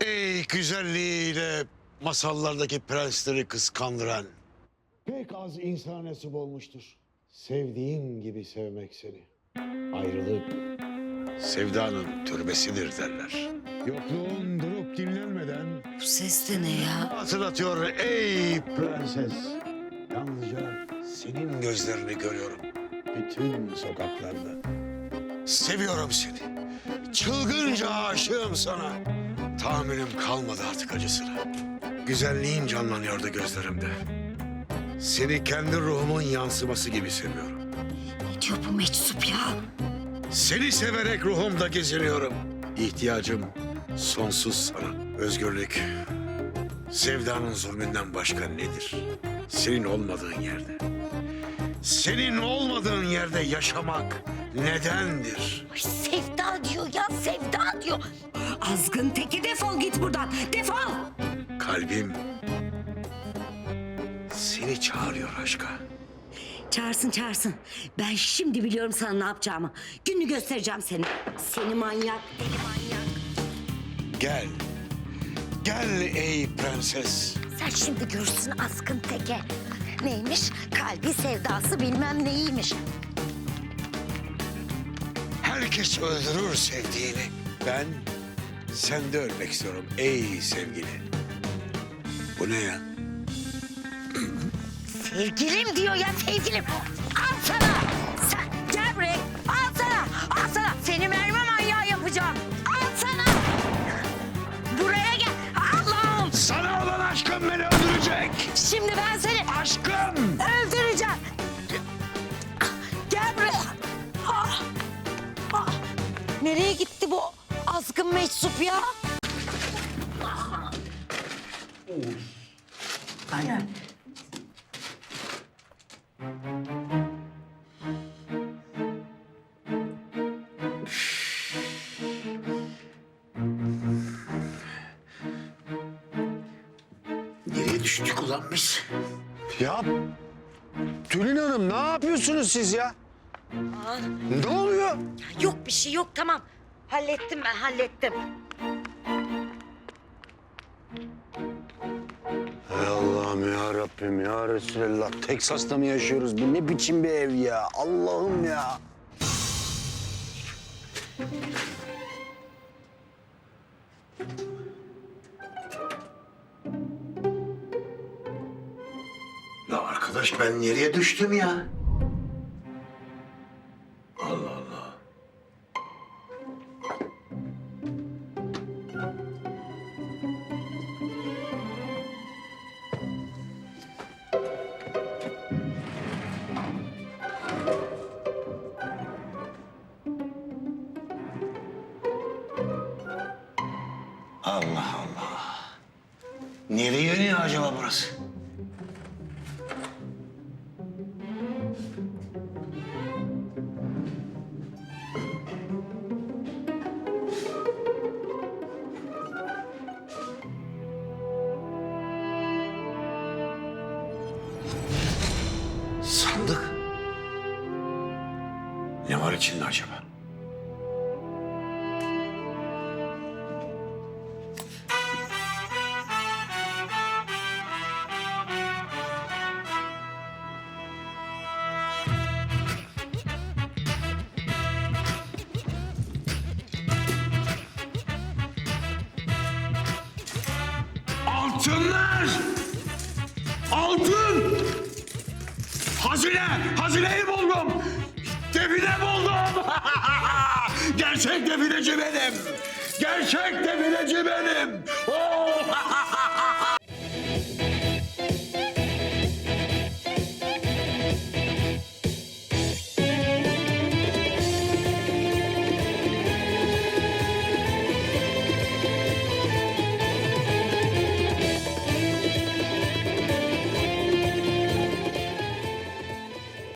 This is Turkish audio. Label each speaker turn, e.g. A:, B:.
A: Ey güzelliğiyle masallardaki prensleri kıskandıran. Pek az insan nasip olmuştur. Sevdiğin gibi sevmek seni. Ayrılık sevdanın türbesidir derler. Yokluğun durup dinlenmeden
B: Bu ses de ne ya?
A: hatırlatıyor ey prenses. Yalnızca senin gözlerini görüyorum. Bütün sokaklarda. Seviyorum seni. Çılgınca aşığım sana. Tahammülüm kalmadı artık acısına. Güzelliğin canlanıyordu gözlerimde. Seni kendi ruhumun yansıması gibi seviyorum.
B: Ne diyor bu meczup ya?
A: Seni severek ruhumda geziniyorum. İhtiyacım sonsuz sana. Özgürlük, sevdanın zulmünden başka nedir? Senin olmadığın yerde. Senin olmadığın yerde yaşamak nedendir?
B: Ay diyor ya sevda diyor. Azgın teki defol git buradan defol.
A: Kalbim seni çağırıyor aşka.
B: Çağırsın çağırsın. Ben şimdi biliyorum sana ne yapacağımı. Gününü göstereceğim seni. Seni manyak deli manyak.
A: Gel, gel ey prenses.
B: Sen şimdi görürsün azgın teke. Neymiş? Kalbi sevdası bilmem neymiş.
A: Herkes öldürür sevdiğini. Ben sende ölmek istiyorum ey sevgili. Bu ne ya?
B: Sevgilim diyor ya sevgilim. Al sana. Sen gel buraya. Al sana. Al sana. Seni mermi manyağı yapacağım. Al sana. Buraya gel. Allah'ım.
A: Sana olan aşkım beni öldürecek.
B: Şimdi ben seni
A: Aşkım.
B: Nereye gitti bu azgın meczup ya? Aynen.
A: Nereye düştük ulan biz?
C: Ya Tülin Hanım ne yapıyorsunuz siz ya? Ne oluyor?
B: Yok bir şey yok tamam. Hallettim ben hallettim.
C: Hay Allah'ım ya Rabbim ya Resulallah. Teksas'ta mı yaşıyoruz? Bu ne biçim bir ev ya? Allah'ım ya.
A: Ya arkadaş ben nereye düştüm ya? Allah Allah. Nereye yönüyor acaba burası? Sandık. Ne var içinde acaba? Altınlar! Altın! Hazine! Hazineyi buldum! Define buldum! Gerçek defineci benim! Gerçek defineci benim! Oh!